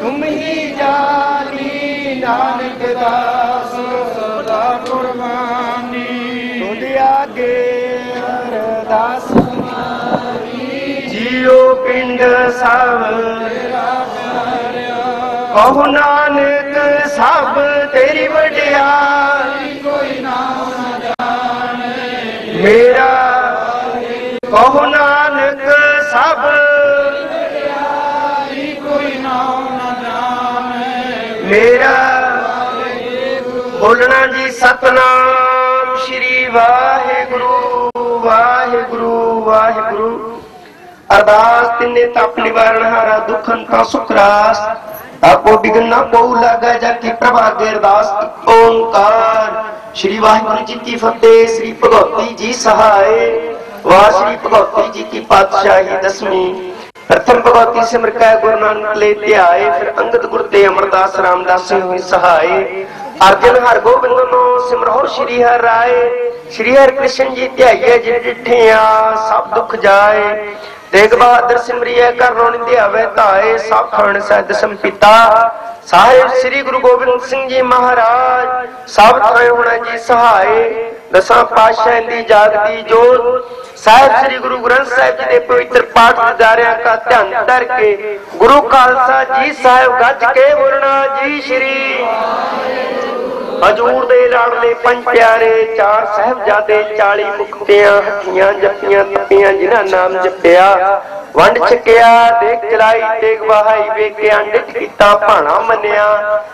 ਤੁਮ ਹੀ ਜਾਨੀ ਨਾਨਕ ਦਾਸ ਸਦਾ ਕੁਰਬਾਨੀ ਤੁਧ ਆਗੇ ਅਰਦਾਸ ਮਾਰੀ ਜੀਉ ਪਿੰਡ ਸਭ ਕਹੋ ਨਾਨਕ ਸਭ ਤੇਰੀ ਵਡਿਆਈ ਕੋਈ ਨਾ ਜਾਣੇ ਮੇਰਾ ਕਹੋ ਨਾਨਕ ਸਭ ਮੇਰਾ ਬੋਲਣਾ ਜੀ ਸਤਨਾਮ ਸ਼੍ਰੀ ਵਾਹਿਗੁਰੂ ਵਾਹਿਗੁਰੂ ਵਾਹਿਗੁਰੂ। ਅਰਦਾਸ ਤਿੰਨੇ ਤਪ ਨਿਵਾਰਣ ਹਾਰਾ ਦੁਖਨ ਕਾ ਸੁਖ ਰਾਸ। ਆਪੋ ਬਿਗਨ ਨਾ ਪਉ ਲਾਗਾ ਜਾ ਕੀ ਪ੍ਰਭਾਗੇ ਅਰਦਾਸ। ਓੰਕਾਰ। ਸ਼੍ਰੀ ਵਾਹਿਗੁਰੂ ਜੀ ਕੀ ਫਤਿਹ, ਸ੍ਰੀ ਭਗਵਤੀ ਜੀ ਸਹਾਏ। ਵਾਹ ਸ੍ਰੀ ਭਗਵਤੀ ਜੀ ਕੀ ਪਾਤਸ਼ਾਹੀ ਦਸਵੀਂ। ਪ੍ਰਥਮ ਭਗਵਤੀ ਸਿਮਰ ਕੈ ਗੁਰੂ ਨਾਨਕ ਲੈ ਧਿਆਏ ਫਿਰ ਅੰਗਦ ਗੁਰ ਤੇ ਅਮਰਦਾਸ ਰਾਮਦਾਸ ਹੋਏ ਸਹਾਏ। ਅਰਜਨ ਹਰ ਗੋਬਿੰਦ ਨੂੰ ਸਿਮਰੋ ਸ਼੍ਰੀ ਹਰਿ ਰਾਏ, ਸ਼੍ਰੀ ਹਰਿ ਕ੍ਰਿਸ਼ਨ ਜੀ ਧਿਆਈਏ ਜਿਨ ਡਿਠਿਆ, ਸਭ ਦੁੱਖ ਜਾਏ। ਤੇਗ ਬਹਾਦਰ ਸਿਮਰਿਐ ਕਰ ਧਿਆਵੇ ਧਾਏ, ਸਭ ਖਣ ਸਹਿਦ ਸੰਪਿਤਾ। ਸਾਹਿਬ ਸ੍ਰੀ ਗੁਰੂ ਗੋਬਿੰਦ ਸਿੰਘ ਜੀ ਮਹਾਰਾਜ, ਸਭ ਥਾਏ ਹੋਣਾ ਜੀ ਸਹਾਏ। ਦਸਾਂ ਪਾਤਸ਼ਾਹਾਂ ਦੀ ਜਾਗਦੀ ਜੋਤ। ਸਾਹਿਬ ਸ੍ਰੀ ਗੁਰੂ ਗ੍ਰੰਥ ਸਾਹਿਬ ਜੀ ਦੇ ਪਵਿੱਤਰ ਪਾਠ ਗੁਜ਼ਾਰਿਆਂ ਕਾ ਧਿਆਨ ਧਰ ਕੇ ਗੁਰੂ ਖਾਲਸਾ ਜੀ ਸਾਹਿਬ ਗੱਜ ਕੇ ਬੋਲਣਾ ਜੀ ਸ਼੍ਰੀ। ਹਜੂਰ ਦੇ ਲਾਡਲੇ ਪੰਜ ਪਿਆਰੇ ਚਾਰ ਸਾਹਿਬਜ਼ਾਦੇ 40 ਮੁਕਤਿਆਂ ਹੱਥੀਆਂ ਜੱਪੀਆਂ ਤੱਪੀਆਂ ਜਿਨ੍ਹਾਂ ਨਾਮ ਜਪਿਆ। ਵੰਡ ਛਕਿਆ, ਦੇਖ ਚਲਾਈ ਤੇਗ ਵਹਾਈ, ਵੇਖਿਆ ਅੰਡਿਤ ਕੀਤਾ, ਭਾਣਾ ਮੰਨਿਆ।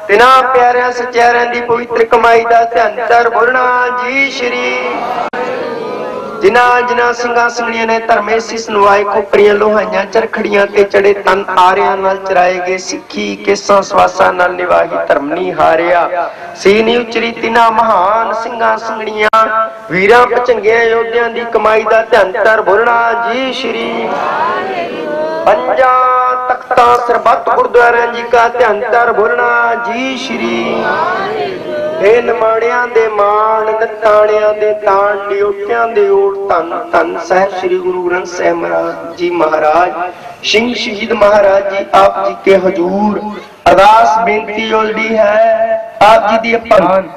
ਤਿਨਾ ਪਿਆਰਿਆਂ, ਸਚਿਆਰਿਆਂ ਦੀ ਪਵਿੱਤਰ ਕਮਾਈ ਦਾ ਧੰਤਰ ਧਰ ਜੀ ਸ਼੍ਰੀ ਜਿਨ੍ਹਾਂ ਜਿਨ੍ਹਾਂ ਸਿੰਘਾਂ ਸਿੰਘਣੀਆਂ ਨੇ ਧਰਮੇ ਸਿਸ ਨਵਾਏ ਖੋਪਰੀਆਂ ਲੋਹਾਈਆਂ, ਚਰਖੜੀਆਂ ਤੇ ਚੜੇ ਤਨ ਆਰਿਆਂ ਨਾਲ ਚਰਾਏ ਗਏ ਸਿੱਖੀ ਕੇਸਾਂ ਸਵਾਸਾਂ ਨਾਲ ਨਿਵਾਹੀ ਧਰਮ ਨਹੀਂ ਹਾਰਿਆ। ਸੀ ਉਚਰੀ ਤਿਨਾ ਮਹਾਨ ਸਿੰਘਾਂ ਸਿੰਘਣੀਆਂ। ਵੀਰਾਂ ਪਚੰਗਿਆਂ ਯੋਧਿਆਂ ਦੀ ਕਮਾਈ ਦਾ ਧਿਆਨ ਧਰ ਬੋਲਣਾ ਜੀ ਸ਼੍ਰੀ ਪੰਜਾਂ ਤਖਤਾਂ ਸਰਬੱਤ ਗੁਰਦੁਆਰਿਆਂ ਜੀ ਕਾ ਧਿਆਨ ਧਰ ਬੋਲਣਾ ਜੀ ਸ਼੍ਰੀ ਇਹ ਨਮਾਣਿਆਂ ਦੇ ਮਾਣ ਦਤਾਣਿਆਂ ਦੇ ਤਾਣ ਡਿਉਟਿਆਂ ਦੇ ਓਟ ਧੰਨ ਧੰਨ ਸਾਹਿਬ ਸ੍ਰੀ ਗੁਰੂ ਗ੍ਰੰਥ ਸਾਹਿਬ ਮਹਾਰਾਜ ਜੀ ਮਹਾਰਾਜ। ਸਿੰਘ ਸ਼ਹੀਦ ਮਹਾਰਾਜ ਜੀ, ਆਪ ਜੀ ਕੇ ਹਜੂਰ। ਅਰਦਾਸ ਬੇਨਤੀ ਉਲਡੀ ਹੈ, ਆਪ ਜੀ ਦੀ ਭਗਵਾਨ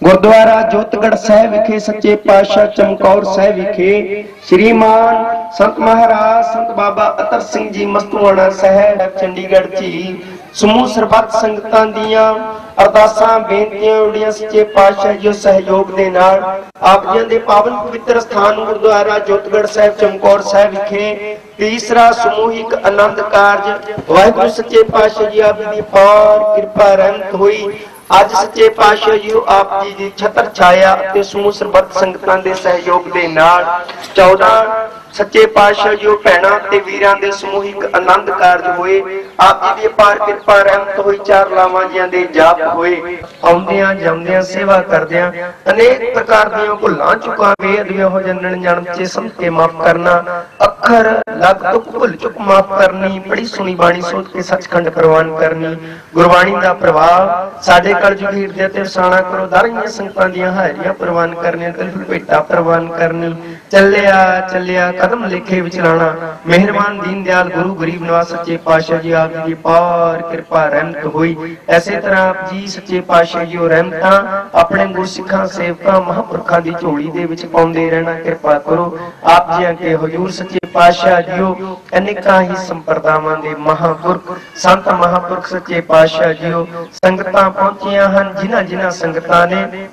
ਗੁਰਦੁਆਰਾ ਜੋਤਗੜ ਸਾਹਿਬ ਵਿਖੇ, ਸੱਚੇ ਪਾਤਸ਼ਾਹ ਚਮਕੌਰ ਸਾਹਿਬ ਵਿਖੇ, ਸ਼੍ਰੀਮਾਨ ਸੰਤ ਮਹਾਰਾਜ, ਸੰਤ ਬਾਬਾ ਅਤਰ ਸਿੰਘ ਜੀ ਮਸਤੂਆਣਾ ਸਾਹਿਬ, ਚੰਡੀਗੜ੍ਹ ਜੀ, ਸਮੂਹ ਸਰਬੱਤ ਸੰਗਤਾਂ ਦੀਆਂ ਅਰਦਾਸਾਂ, ਬੇਨਤੀਆਂ, ਉਡੀਆਂ ਸੱਚੇ ਪਾਤਸ਼ਾਹ ਜੀ ਸਹਿਯੋਗ ਦੇ ਨਾਲ ਆਪ ਜੀ ਦੇ ਪਾਵਨ ਪਵਿੱਤਰ ਸਥਾਨ ਗੁਰਦੁਆਰਾ ਜੋਤਗੜ੍ਹ ਸਾਹਿਬ, ਚਮਕੌਰ ਸਾਹਿਬ ਵਿਖੇ ਤੀਸਰਾ ਸਮੂਹਿਕ ਆਨੰਦ ਕਾਰਜ ਵਾਹਿਗੁਰੂ ਸੱਚੇ ਪਾਤਸ਼ਾਹ ਜੀ ਆਪ ਜੀ ਦੀ ਪਾਰ ਕਿਰਪਾ ਰਹਿਮਤ ਹੋਈ। ਅੱਜ ਸੱਚੇ ਪਾਤਸ਼ਾਹ ਜੀ ਆਪ ਜੀ ਦੀ ਛਤਰ ਛਾਇਆ ਤੇ ਸਮੂਹ ਸਰਬੱਤ ਸੰਗਤਾਂ ਦੇ ਸਹਿਯੋਗ ਦੇ ਨਾਲ 14 ਸੱਚੇ ਪਾਤਸ਼ਾਹ ਜੀ ਭੈਣਾਂ ਤੇ ਵੀਰਾਂ ਦੇ ਸਮੂਹਿਕ ਆਨੰਦ ਕਾਰਜ ਹੋਏ। ਆਪ ਜੀ ਦੀ ਅਪਾਰ ਕਿਰਪਾ ਰਹਿਮਤ ਹੋਈ, ਚਾਰ ਲਾਵਾਂ ਜੀਆਂ ਦੇ ਜਾਪ ਹੋਏ। ਆਉਂਦਿਆਂ ਜਾਂਦਿਆਂ ਸੇਵਾ ਕਰਦਿਆਂ ਅਨੇਕ ਪ੍ਰਕਾਰ ਦੀਆਂ ਭੁੱਲਾਂ ਚੁੱਕਾਂ ਵੇਦਵਿਆਂ ਹੋ ਜੰਨਣ ਜਾਣ ਚ ਸਭ ਮਾਫ ਕਰਨਾ। ਅੱਖਰ ਲੱਗ ਤੁਕ ਭੁੱਲ ਚੁੱਕ ਮਾਫ ਕਰਨੀ ਬੜੀ ਸੁਣੀ ਬਾਣੀ ਸੋਚ ਕੇ ਸੱਚਖੰਡ ਪ੍ਰਵਾਨ ਕਰਨੀ। ਗੁਰਬਾਣੀ ਦਾ ਪ੍ਰਭਾਵ ਸਾਡੇ ਕਲਯੁਗ ਹਿਰਦੇ ਤੇ ਸਾਣਾ ਕਰੋ, ਦਰੀਆਂ ਸੰਗਤਾਂ ਦੀਆਂ ਹਾਜ਼ਰੀਆਂ ਪ੍ਰਵਾਨ ਕਰਨੀਆਂ ਤੇ ਭੇਟਾ ਪ੍ਰਵਾਨ ਕਰਨੀ। ਚੱਲਿਆ ਚੱਲਿਆ, ਕਦਮ ਲਿਖੇ ਵਿਚਲਾਣਾ ਮਿਹਰਬਾਨ ਦੀਨ ਦਿਆਲ ਗੁਰੂ ਗਰੀਬ ਨਵਾਜ਼ ਸੱਚੇ ਪਾਤਸ਼ਾਹ ਜੀ, ਆਪ ਦੀ ਪਾਰ ਕਿਰਪਾ, ਰਹਿਮਤ ਹੋਈ। ਐਸੇ ਤਰ੍ਹਾਂ ਆਪ ਜੀ ਸੱਚੇ ਪਾਤਸ਼ਾਹ ਜੀ ਉਹ ਰਹਿਮਤਾਂ ਆਪਣੇ ਗੁਰਸਿੱਖਾਂ, ਸੇਵਕਾਂ, ਮਹਾਂਪੁਰਖਾਂ ਦੀ ਝੋਲੀ ਦੇ ਵਿੱਚ ਪਾਉਂਦੇ ਰਹਿਣਾ, ਕਿਰਪਾ ਕਰੋ। ਆਪ ਜੀ ਕੇ ਹਜੂਰ ਸੱਚੇ ਪਾਤਸ਼ਾਹ ਜੀਓ, ਅਨੇਕਾਂ ਹੀ ਸੰਪਰਦਾਵਾਂ ਦੇ ਮਹਾਂਪੁਰਖ, ਸੰਤ ਮਹਾਂਪੁਰਖ ਸੱਚੇ ਪਾਤਸ਼ਾਹ ਜੀਓ। ਸੰਗਤਾਂ ਪਹੁੰਚੀਆਂ ਹਨ ਜਿਨ੍ਹਾਂ ਜਿਨ੍ਹਾਂ ਸੰਗਤਾਂ ਨੇ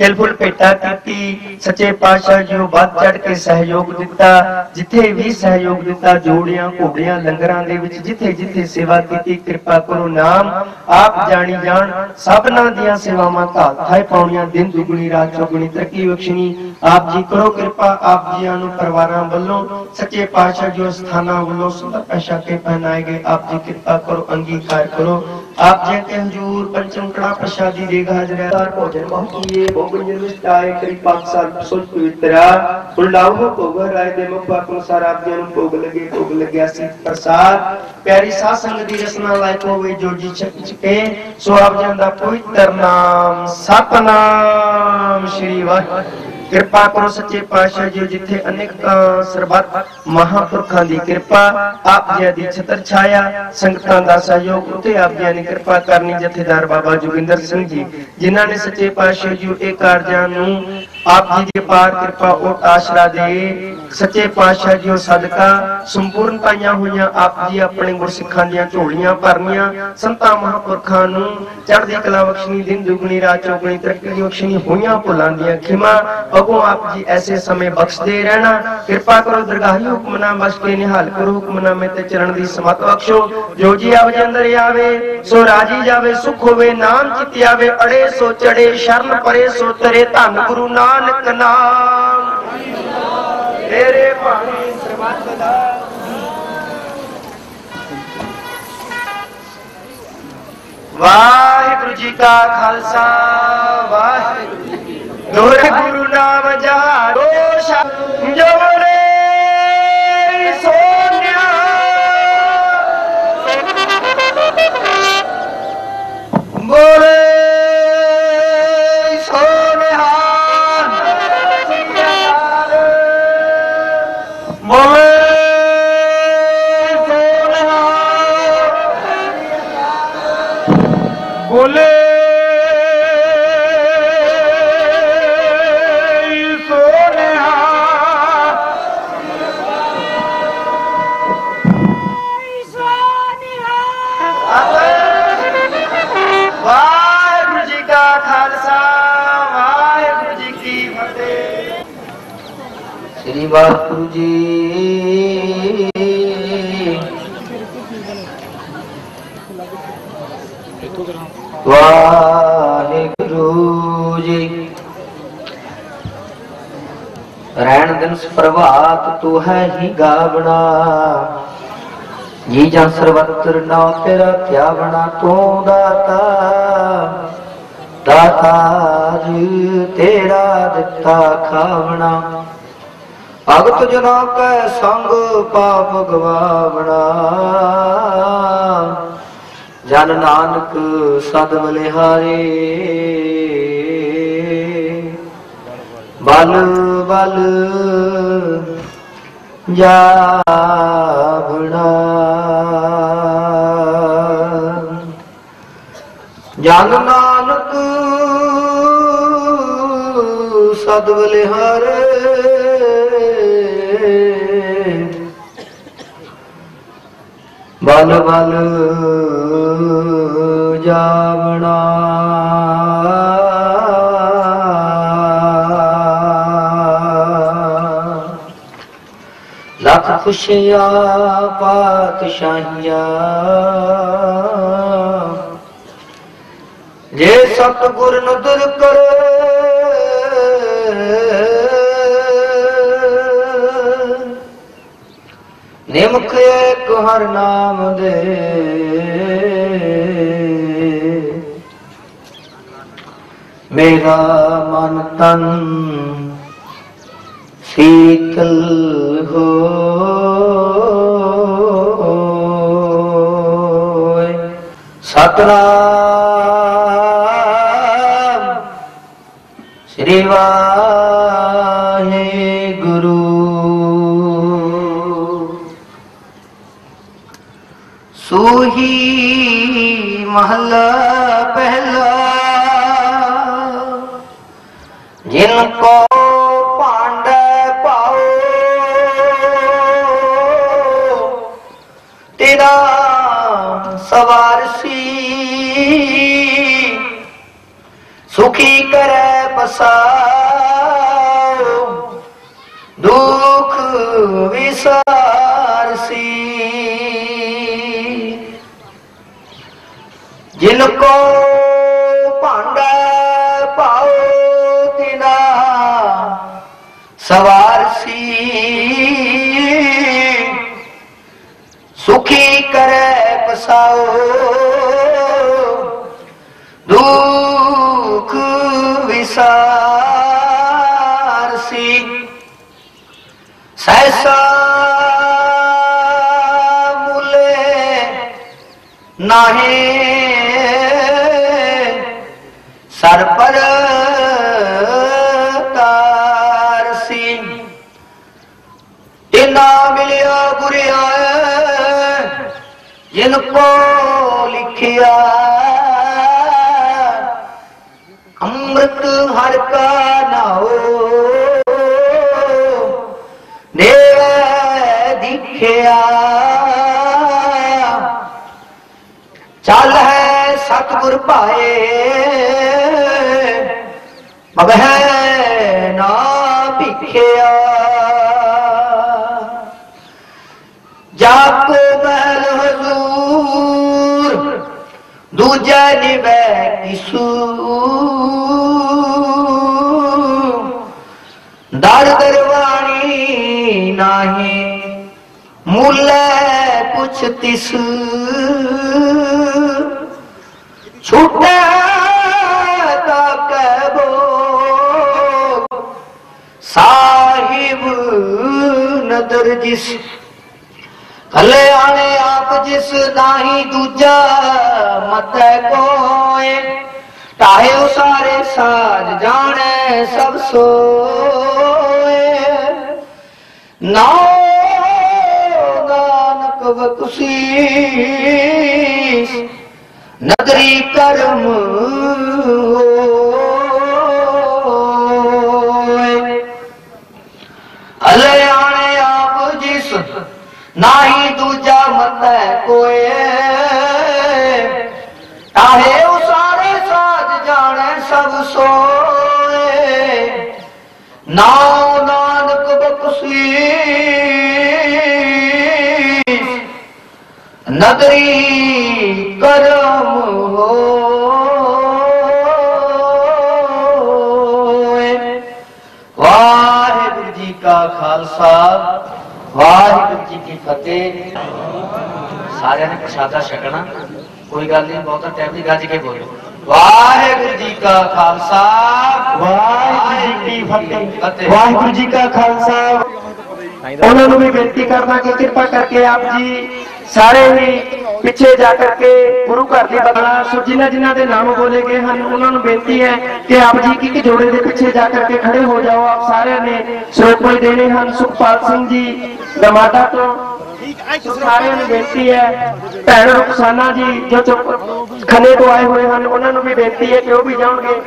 ਤਿਲ ਭੇਟਾ ਕੀਤੀ, ਸੱਚੇ ਪਾਤਸ਼ਾਹ ਜੀ ਵੱਧ ਚੜ ਕੇ ਸਹਿਯੋਗ ਦਿੱਤਾ, ਜਿੱਥੇ ਵੀ ਸਹਿਯੋਗ ਦਿੱਤਾ, ਜੋੜਿਆਂ, ਘੋੜਿਆਂ, ਲੰਗਰਾਂ ਦੇ ਵਿੱਚ ਜਿੱਥੇ ਜਿੱਥੇ ਸੇਵਾ ਕੀਤੀ, ਕਿਰਪਾ ਕਰੋ ਨਾਮ, ਆਪ ਜਾਣੀ ਜਾਣ, ਸਭਨਾਂ ਦੀਆਂ ਸੇਵਾਵਾਂ ਧਾਲ ਥਾਏ ਪਾਉਣੀਆਂ ਦਿਨ ਦੁਗਣੀ, ਰਾਤ ਚੌਗਣੀ, ਤਰੱਕੀ ਬਖਸ਼ਣੀ, ਆਪ ਜੀ ਕਰੋ ਕਿਰਪਾ, ਆਪ ਜੀਆਂ ਨੂੰ ਪਰਿਵਾਰਾਂ ਵੱਲੋਂ, ਸੱਚੇ ਪਾਤਸ਼ਾਹ ਜੀ ਉਸ ਸਥਾਨਾਂ ਵੱਲੋਂ ਸੁੰਦਰ ਪੈਸ਼ਾ ਕੇ ਪਹਿਨਾਏ ਗਏ, ਆਪ ਜੀ ਕਿਰਪਾ ਕਰੋ, ਅੰਗੀਕਾਰ ਕਰੋ ਆਪ ਜੀ ਕੇ ਹਜੂਰ ਪੰਚਮ ਕੜਾ ਪ੍ਰਸ਼ਾਦੀ ਦੇ ਹਾਜ਼ਰ ਭੋਜਨ ਬਹੁਤੀਏ ਭੋਗਨ ਨਿਰਵਿਸ਼ਟਾਏ ਕਰੀ ਪਾਕ ਸਾਲ ਸੁਲ ਪਵਿੱਤਰਾ ਉਲਡਾਉ ਹੋ ਭੋਗ, ਰਾਏ ਦੇ ਮੁਖ ਪਾਕ ਅਨੁਸਾਰ ਆਪ ਜੀ ਨੂੰ ਭੋਗ ਲਗੇ, ਭੋਗ ਲੱਗਿਆ ਸੀ ਪ੍ਰਸਾਦ। ਪਿਆਰੀ ਸਾਧ ਸੰਗਤ ਦੀ ਰਸਨਾ ਲਾਇਕ ਹੋਵੇ ਜੋ ਜੀ ਚੱਕ ਚਕੇ ਸੋ ਆਪ ਜੀ ਦਾ ਪਵਿੱਤਰ ਨਾਮ ਸਤਨਾਮ ਕਿਰਪਾ ਕਰੋ ਸੱਚੇ ਪਾਤਸ਼ਾਹ ਜੀ, ਜਿੱਥੇ ਅਨੇਕ ਸਰਬੱਤ ਮਹਾਪੁਰਖਾਂ ਦੀ ਕਿਰਪਾ, ਆਪ ਜੀ ਦੀ ਛਤਰ ਛਾਇਆ, ਸੰਗਤਾਂ ਦਾ ਸਹਿਯੋਗ, ਉਤੇ ਆਪ ਜੀ ਨੇ ਕਿਰਪਾ ਕਰਨੀ, ਜਥੇਦਾਰ ਬਾਬਾ ਜੋਗਿੰਦਰ ਸਿੰਘ ਜੀ, ਜਿਨ੍ਹਾਂ ਨੇ ਸੱਚੇ ਪਾਤਸ਼ਾਹ ਜੀ, ਇਹ ਕਾਰਜਾਂ ਨੂੰ ਆਪ ਜੀ ਦੀ ਪਾਰ ਕਿਰਪਾ ਉਹ ਆਸ਼ਰਾ ਦੇ ਸੱਚੇ ਪਾਤਸ਼ਾਹ ਜੀ ਸਦਕਾ, ਸੰਪੂਰਨ ਪਾਈਆਂ ਹੋਈਆਂ ਆਪ ਜੀ ਆਪਣੇ ਗੁਰਸਿੱਖਾਂ ਦੀਆਂ ਝੋਲੀਆਂ ਭਰਨੀਆਂ, ਸੰਤਾਂ ਮਹਾਂਪੁਰਖਾਂ ਨੂੰ ਚੜ੍ਹਦੀ ਕਲਾ ਬਖਸ਼ਣੀ, ਦਿਨ ਦੁਗਣੀ, ਰਾਤ ਚੌਗਣੀ, ਤਰੱਕੀ ਬਖਸ਼ਣੀ ਹੋਈਆਂ ਭੁੱਲਾਂ ਦੀਆਂ ਖਿਮਾ ਅਗੋ ਆਪ ਜੀ ਐਸੇ ਸਮੇਂ ਬਖਸ਼ਦੇ ਰਹਿਣਾ। ਕਿਰਪਾ ਕਰੋ, ਦਰਗਾਹੀ ਹੁਕਮਨਾਮ ਬਸ ਕੇ, ਨਿਹਾਲ ਕਰੋ ਹੁਕਮਨਾਮੇ ਤੇ ਚਰਨ ਦੀ ਸਮਤ ਬਖਸ਼ੋ। ਜੋ ਜੀ ਆਪ ਜੀ ਅੰਦਰ ਆਵੇ, ਸੋ ਰਾਜੀ ਜਾਵੇ, ਸੁਖ ਹੋਵੇ, ਨਾਮ ਚਿਤ ਆਵੇ, ਅੜੇ ਸੋ ਚੜੇ, ਸ਼ਰਨ ਪਰੇ ਸੋ ਤਰੇ, ਧੰਨ ਗੁਰੂ ਨਾਨਕ ਨਾਮ। ਤੇਰੇ ਭਾਣੇ ਸਰਬੱਤ ਦਾ ਵਾਹਿਗੁਰੂ ਜੀ ਕਾ ਖਾਲਸਾ ਵਾਹਿਗੁਰੂ ਜੀ ਕੀ ਫਤਿਹ। ਦੋਹਰੇ ਗੁਰੂ ਵਾਹਿਗੁਰੂ ਜੀ। ਰਹਿਣ ਦਿਨ ਪ੍ਰਭਾਤ ਤੂੰ ਹੈ ਹੀ ਗਾਵਣਾ। ਜੀ ਜਾਂ ਸਰਵਤਰ ਨਾ ਤੇਰਾ ਧਿਆਵਣਾ ਤੂੰ ਦਾਤਾ। ਦਾਤਾ ਜੀ ਤੇਰਾ ਦਿੱਤਾ ਖਾਵਣਾ। ਭਗਤ ਜਨਾ ਕੈ ਸੰਗ ਪਾਪ ਗਵਾਵਣਾ ਜਨ ਨਾਨਕ ਸਦ ਬਲਿਹਾਰੇ ਬਲ ਬਲ ਜਾਵਣਾ ਜਨ ਨਾਨਕ ਸਦ ਬਲਿਹਾਰੇ ਬਲ ਬਲ ਜਾਵਣਾ। ਲੱਖ ਖੁਸ਼ੀਆਂ ਪਾਤਸ਼ਾਹੀਆਂ। ਜੇ ਸਤਿਗੁਰ ਨਦਰ ਕਰ ਨਿਮਖ ਏਕ ਹਰ ਨਾਮ ਦੇ। ਮੇਰਾ ਮਨ ਤਨ ਸੀਤਲ ਹੋਏ। ਸਤਨਾਮ ਸ੍ਰੀ ਵਾਹਿਗੁਰੂ। ਸੂਹੀ ਮਹਲਾ ਪਹਿਲਾ ਜਿਨ ਕੋ ਪਾਂਡੈ ਪਾਓ ਤੇਰਾ ਸਵਾਰਸੀ ਸੁਖੀ ਕਰੈ ਪਸਾਓ ਦੁਖ ਵਿਸਾਰਸੀ। ਸਵਾਰਸੀ ਸੁਖੀ ਕਰੈ ਪਸਾਓ ਦੁਖ ਕੋ ਲਿਖਿਆ। ਅੰਮ੍ਰਿਤ ਹਰ ਕਾ ਨਾਓ ਨੇੜੇ ਦਿਖਿਆ। ਚੱਲ ਹੈ ਸਤਿਗੁਰ ਭਾਏ। ਮਗਹਿ ਨਾ ਭਿਖਿਆ। ਜਾਪ ਦੂਜਾ ਨਿਵੈ ਕਿਸੂ ਦਰ ਦਰਵਾਣੀ ਨਾਹੀ ਮੁੱਲੇ ਪੁੱਛ ਤਿਸ ਛੁਟੈ ਤਾ ਕਹਬੋ ਸਾਹਿਬ ਨਦਰ ਜਿਸ ਕਲਿਆਣੇ ਆਪ ਜਿਸ ਨਾਹੀ ਦੂਜਾ ਮਤੈ ਕੋਏ, ਤਾਹੇ ਸਾਰੇ ਸਾਜ ਜਾਣੈ ਸਭ ਸੋਏ। ਨਾਉ ਨਾਨਕ ਵਕਸੀ ਨਦਰੀ ਕਰਮ ਹੋਏ। ਅਲਿਆਣੇ ਆਪ ਜਿਸ ਨਾਹੀ ਦੂਜਾ ਨਦਰੀ ਕਰਮ ਹੋਏ ਵਾਹਿਗੁਰੂ ਜੀ ਕਾ ਖਾਲਸਾ ਵਾਹਿਗੁਰੂ ਜੀ ਕੀ ਫਤਿਹ ਸਾਰਿਆਂ ਨੇ ਪ੍ਰਸ਼ਾਦਾ ਛਕਣਾ ਕੋਈ ਗੱਲ ਨਹੀਂ ਬਹੁਤਾ ਟਾਈਮ ਨਹੀਂ ਗੱਜ ਕੇ ਬੋਲੋ ਵਾਹਿਗੁਰੂ ਜੀ ਕਾ ਖਾਲਸਾ ਵਾਹਿਗੁਰੂ ਜੀ ਕੀ ਫਤਿਹ ਫਤਿਹ। ਵਾਹਿਗੁਰੂ ਜੀ ਕਾ ਖਾਲਸਾ ਉਹਨਾਂ ਨੂੰ ਵੀ ਬੇਨਤੀ ਕਰਦਾ ਕਿ ਕਿਰਪਾ ਕਰਕੇ ਆਪ ਜੀ ਸਾਰੇ ਹੀ ਪਿੱਛੇ ਜਾ ਕਰਕੇ ਗੁਰੂ ਘਰ ਦੀ ਬਦਲਾ ਸੋ ਜਿਨ੍ਹਾਂ ਜਿਨ੍ਹਾਂ ਦੇ ਨਾਮ ਬੋਲੇ ਗਏ ਹਨ, ਉਹਨਾਂ ਨੂੰ ਬੇਨਤੀ ਹੈ ਕਿ ਆਪ ਜੀ ਕੀ ਇੱਕ ਜੋੜੇ ਦੇ ਪਿੱਛੇ ਜਾ ਕਰਕੇ ਖੜੇ ਹੋ ਜਾਓ। ਆਪ ਸਾਰਿਆਂ ਨੇ ਸਰੋਪੇ ਦੇਣੇ ਹਨ। ਸੁਖਪਾਲ ਸਿੰਘ ਜੀ ਗਮਾਡਾ ਤੋਂ ਸਾਰਿਆਂ ਨੂੰ ਬੇਨਤੀ ਹੈ, ਭੈਣ ਰੁਖਸਾਨਾ ਜੀ, ਜੋ ਖੰਨੇ ਤੋਂ ਆਏ ਹੋਏ ਹਨ, ਉਹਨਾਂ ਨੂੰ ਵੀ ਬੇਨਤੀ ਹੈ ਕਿ ਉਹ ਵੀ ਜਾਣਗੇ।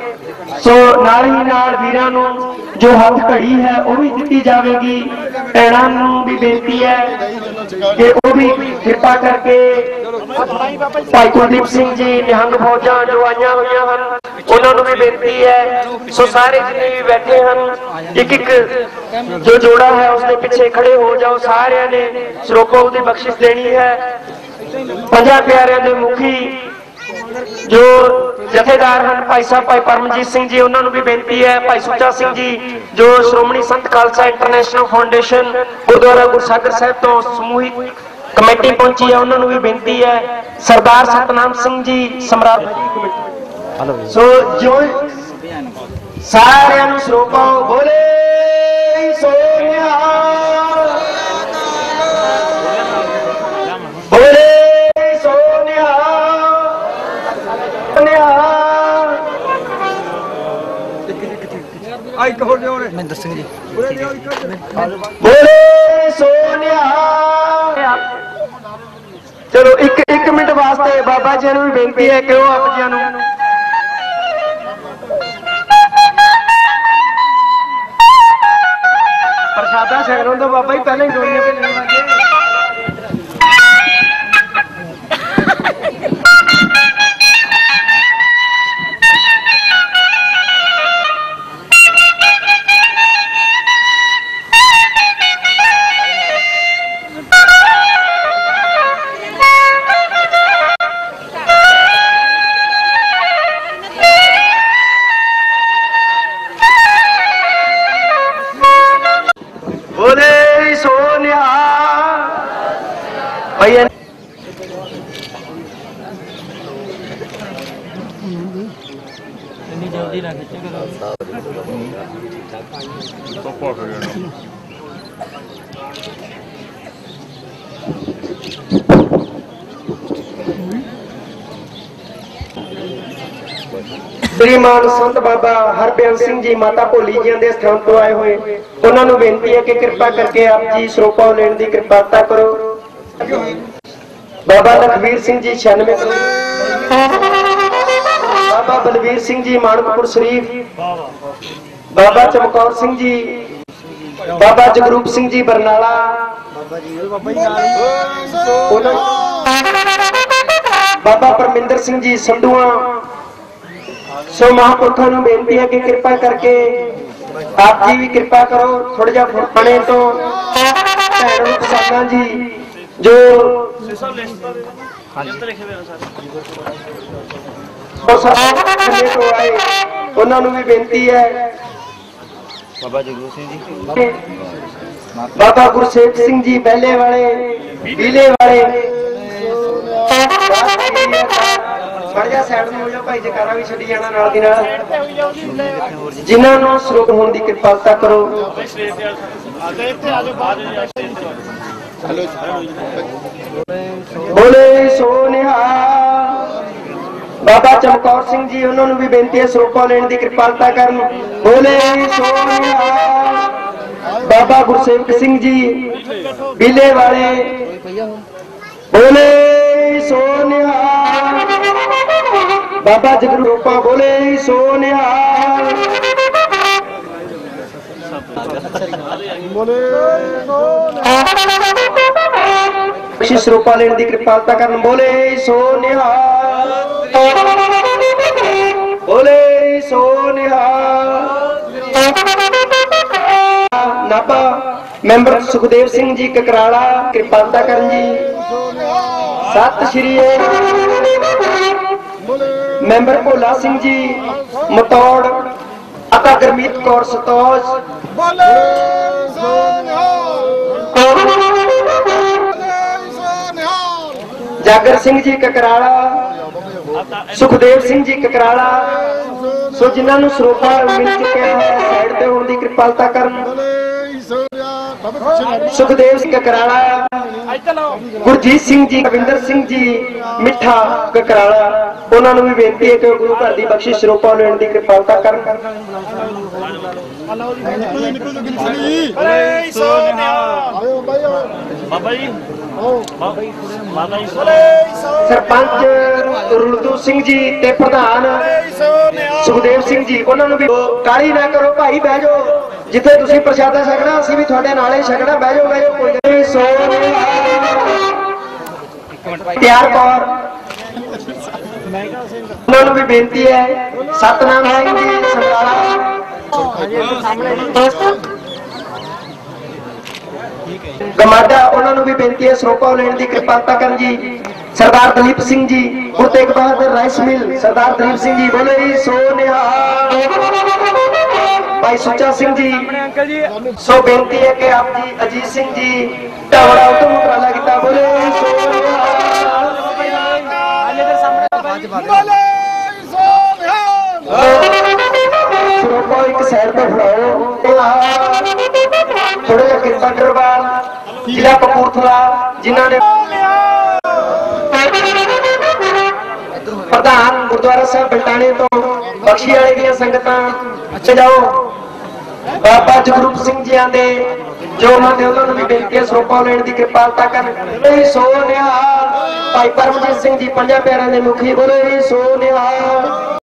ਸੋ ਨਾਲ ਹੀ ਨਾਲ ਵੀਰਾਂ ਨੂੰ ਜੋ ਹੱਥ ਘੜੀ ਹੈ, ਉਹ ਵੀ ਦਿੱਤੀ ਜਾਵੇਗੀ। ਭੈਣਾਂ ਨੂੰ ਵੀ ਬੇਨਤੀ ਹੈ ਕਿ ਉਹ ਵੀ ਕਿਰਪਾ ਕਰਕੇ ਭਾਈ ਕੁਲਦੀਪ ਸਿੰਘ ਜੀ, ਨਿਹੰਗ ਫੌਜਾਂ ਜੋ ਆਈਆਂ ਹੋਈਆਂ ਹਨ ਉਹਨਾਂ ਨੂੰ ਵੀ ਬੇਨਤੀ ਹੈ, ਸੋ ਸਾਰੇ ਜਿੰਨੇ ਵੀ ਬੈਠੇ ਹਨ, ਇੱਕ ਇੱਕ ਜੋ ਜੋੜਾ ਹੈ ਉਸ ਦੇ ਪਿੱਛੇ ਖੜੇ ਹੋ ਜਾਓ, ਸਾਰਿਆਂ ਨੇ ਸਰੋਪਾ ਦੀ ਬਖਸ਼ਿਸ਼ ਦੇਣੀ ਹੈ। ਪੰਜਾਂ ਪਿਆਰਿਆਂ ਦੇ ਮੁਖੀ ਜੋ ਜਥੇਦਾਰ ਹਨ, ਭਾਈ ਸਾਹਿਬ, ਭਾਈ ਪਰਮਜੀਤ ਸਿੰਘ ਜੀ, ਉਹਨਾਂ ਨੂੰ ਵੀ ਬੇਨਤੀ ਹੈ, ਭਾਈ ਸੁੱਚਾ ਸਿੰਘ ਜੀ, ਜੋ ਸ਼੍ਰੋਮਣੀ ਸੰਤ ਖਾਲਸਾ ਇੰਟਰਨੈਸ਼ਨਲ ਫਾਊਂਡੇਸ਼ਨ ਗੁਰਦੁਆਰਾ ਗੁਰਸਾਗਰ ਸਾਹਿਬ ਤੋਂ ਸਮੂਹਿਕ ਕਮੇਟੀ ਪਹੁੰਚੀ ਹੈ, ਉਹਨਾਂ ਨੂੰ ਵੀ ਬੇਨਤੀ ਹੈ। ਸਰਦਾਰ ਸਤਨਾਮ ਸਿੰਘ ਜੀ, ਸਮਰਾਟ ਸੋ ਜੋ ਸਾਰਿਆਂ ਨੂੰ ਸਰੋਪਾ ਬੋਲੇ ਸੋਨਿਆ। ਬੋਲੇ ਸੋਨਿਆ। ਸੋਨਿਆ। ਮਹਿੰਦਰ ਸਿੰਘ ਜੀ। ਬੋਲੇ ਸੋਨਿਆ। ਚਲੋ ਇੱਕ ਇੱਕ ਮਿੰਟ ਵਾਸਤੇ ਬਾਬਾ ਜੀ ਨੂੰ ਵੀ ਬੇਨਤੀ ਹੈ ਕਿ ਉਹ ਆਪ ਜੀ ਨੂੰ ਪ੍ਰਸ਼ਾਦਾ ਛਕਣ ਬਾਬਾ ਜੀ ਪਹਿਲਾਂ ਹੀ ਗੋਲੀਆਂ ਭੇਜਣ ਲੱਗੇ ਸ੍ਰੀਮਾਨ ਸੰਤ ਬਾਬਾ ਹਰਬਿਆਨ ਸਿੰਘ ਜੀ ਮਾਤਾ ਭੋਲੀ ਜੀ ਦੇ ਸਥਾਨ ਤੋਂ ਆਏ ਹੋਏ, ਉਹਨਾਂ ਨੂੰ ਬੇਨਤੀ ਹੈ ਕਿ ਕਿਰਪਾ ਕਰਕੇ ਆਪ ਜੀ ਸਰੋਪਾ ਲੈਣ ਦੀ ਕਿਰਪਾਲਤਾ ਕਰੋ। ਬਾਬਾ ਲਖਵੀਰ ਸਿੰਘ ਜੀ 96 ਬਾਬਾ ਬਲਵੀਰ ਸਿੰਘ ਜੀ ਮਾਨਕਪੁਰ ਸ਼ਰੀਫ, ਬਾਬਾ ਚਮਕੌਰ ਸਿੰਘ ਜੀ, ਬਾਬਾ ਜਗਰੂਪ ਸਿੰਘ ਜੀ ਬਰਨਾਲਾ, ਉਹਨਾਂ ਬਾਬਾ ਪਰਮਿੰਦਰ ਸਿੰਘ ਜੀ ਸੰਧੂਆਂ ਸੋ ਮਹਾਂਪੁਰਖਾਂ ਨੂੰ ਬੇਨਤੀ ਹੈ ਕਿ ਕਿਰਪਾ ਕਰਕੇ ਆਪ ਜੀ ਵੀ ਕਿਰਪਾ ਕਰੋ ਥੋੜਾ ਜਿਹਾ ਫੁਰਪਣੇ ਤੋਂ। ਭੈਣ ਸਾਧਾਂ ਜੀ ਜੋ ਉਹ ਸਾਰੇ ਤੋਂ ਆਏ ਉਹਨਾਂ ਨੂੰ ਵੀ ਬੇਨਤੀ ਹੈ। ਬਾਬਾ ਜਗਰੂ ਸਿੰਘ ਜੀ। ਬਾਬਾ ਗੁਰਸੇਵ ਸਿੰਘ ਜੀ ਬਹਿਲੇ ਵਾਲੇ ਬੀਲੇ ਵਾਲੇ ਫੜ ਸਾਈਡ ਨੂੰ ਹੋ ਜਾ ਭਾਈ, ਜਕਾਰਾ ਵੀ ਛੱਡੀ ਜਾਣਾ ਨਾਲ ਦੀ ਨਾਲ। ਜਿਨ੍ਹਾਂ ਨੂੰ ਸਰੋਤ ਹੋਣ ਦੀ ਕਿਰਪਾਲਤਾ ਕਰੋ। ਬੋਲੇ ਸੋਨਿਹਾ ਬਾਬਾ ਚਮਕੌਰ ਸਿੰਘ ਜੀ, ਉਹਨਾਂ ਨੂੰ ਵੀ ਬੇਨਤੀ ਹੈ ਸਰੋਪਾ ਲੈਣ ਦੀ ਕਿਰਪਾਲਤਾ ਕਰਨ। ਬੋਲੇ ਸੋਨਿਹਾ ਬਾਬਾ ਗੁਰਸੇਵਕ ਸਿੰਘ ਜੀ, ਬੀਲੇ ਵਾਲੇ। ਬੋਲੇ ਸੋਨਿਹਾ ਬਾਬਾ ਜਗਰੂ ਰੂਪਾ ਬੋਲੇ ਸੋਨਿਹਾ ਬਖਸ਼ਿਸ਼ ਰੂਪਾ ਲੈਣ ਦੀ ਕਿਰਪਾਲਤਾ ਕਰਨ ਬੋਲੇ ਸੋਨਿਹਾ ਬੋਲੇ ਸੋਨਿਹਾ ਨਾਭਾ ਮੈਂਬਰ ਸੁਖਦੇਵ ਸਿੰਘ ਜੀ ਕਕਰਾਲਾ ਕਿਰਪਾਲਤਾ ਕਰਨ ਜੀ। ਸਤਿ ਸ਼੍ਰੀ ਮੈਂਬਰ ਭੋਲਾ ਸਿੰਘ ਜੀ ਮਤੌੜ ਮਾਤਾ ਗਰਮੀਤ ਕੌਰ ਸਤੌਜ। ਜਾਗਰ ਸਿੰਘ ਜੀ ਕਕਰਾਲਾ ਸੁਖਦੇਵ ਸਿੰਘ ਜੀ ਕਕਰਾਲਾ। ਸੋ ਜਿਨ੍ਹਾਂ ਨੂੰ ਸਰੋਪਾ ਮਿਲ ਚੁੱਕਿਆ ਹੈ ਸਾਈਡ ਤੇ ਹੋਣ ਦੀ ਕਿਰਪਾਲਤਾ ਕਰਨ। ਸੁਖਦੇਵ ਸਿੰਘ ਕਕਰਾਲਾ। ਗੁਰਜੀਤ ਸਿੰਘ ਜੀ, ਕਵਿੰਦਰ ਸਿੰਘ ਜੀ, ਮਿੱਠਾ ਕਕਰਾਲਾ, ਉਹਨਾਂ ਨੂੰ ਵੀ ਬੇਨਤੀ ਹੈ ਕਿ ਗੁਰੂ ਘਰ ਦੀ ਬਖਸ਼ਿਸ਼ ਸਰੋਪਾ ਲੈਣ ਦੀ ਕਿਰਪਾਲਤਾ ਕਰਨ। ਸਰਪੰਚ ਰੁਲਦੂ ਸਿੰਘ ਜੀ ਤੇ ਪ੍ਰਧਾਨ ਸੁਖਦੇਵ ਸਿੰਘ ਜੀ, ਉਹਨਾਂ ਨੂੰ ਵੀ ਕਾਲੀ ਨਾ ਕਰੋ, ਭਾਈ ਬਹਿ ਜਾਓ। ਜਿੱਥੇ ਤੁਸੀਂ ਪ੍ਰਸ਼ਾਦਾ ਛਕਣਾ, ਅਸੀਂ ਵੀ ਤੁਹਾਡੇ ਨਾਲ ਹੀ ਛਕਣਾ, ਬਹਿ ਜਾਓ ਬਹਿ ਜਾਓ, ਕੋਈ ਨਹੀਂ ਪਿਆਰ ਕੌਰ। ਉਹਨਾਂ ਨੂੰ ਵੀ ਬੇਨਤੀ ਹੈ, ਸਤਨਾਮ ਸਿੰਘ ਜੀ ਸੰਗਾਲਾ ਗਮਾਡਾ, ਉਹਨਾਂ ਨੂੰ ਵੀ ਬੇਨਤੀ ਹੈ ਸਰੋਪਾ ਲੈਣ ਦੀ ਕਿਰਪਾਲਤਾ ਕਰਨ ਜੀ। Sardar Dalip Singh ji, Guru Tegh Bahadur rice mill. ਸਰਦਾਰ ਦਲੀਪ ਸਿੰਘ ਜੀ ਬੋਲੇ ਜੀ, ਸੋ ਭਾਈ ਸੁੱਚਾ ਸਿੰਘ ਜੀ, ਸੋ ਬੇਨਤੀ ਹੈ ਕਿ ਆਪ ਜੀ, ਅਜੀਤ ਸਿੰਘ ਜੀ ਢਾਵੜਾ ਉਤਮ ਉਪਰਾਲਾ ਕੀਤਾ ਬੋਲੇ ਜੀ। ਸਰੋਪਾ ਇੱਕ ਸਾਈਡ ਤੇ ਫੜਾਓ। ਥੋੜਾ ਜਿਹਾ ਕਿਰਪਾ ਕਰਵਾਲ ਜ਼ਿਲ੍ਹਾ ਕਪੂਰਥਲਾ ਜਿਨ੍ਹਾਂ ਨੇ ਪ੍ਰਧਾਨ ਗੁਰਦੁਆਰਾ ਸਾਹਿਬ ਬਲਟਾਣੇ ਤੋਂ ਬਖਸ਼ੀ ਵਾਲੇ ਦੀਆਂ ਸੰਗਤਾਂ ਅੱਛਾ ਜਾਓ ਬਾਬਾ ਜਗਰੂਪ ਸਿੰਘ ਜੀਆਂ ਦੇ ਜੋ ਉਹਨਾਂ ਦੇ ਉਹਨਾਂ ਨੂੰ ਵੀ ਬੇਨਤੀ ਹੈ ਸਰੋਪਾ ਲੈਣ ਦੀ ਕਿਰਪਾਲਤਾ ਕਰਨ। ਇਹ ਸੋ ਨਿਹਾਲ। ਭਾਈ ਪਰਮਜੀਤ ਸਿੰਘ ਜੀ, ਪੰਜਾਂ ਪਿਆਰਿਆਂ ਦੇ ਮੁਖੀ ਬੋਲੇ ਸੋ ਨਿਹਾਲ।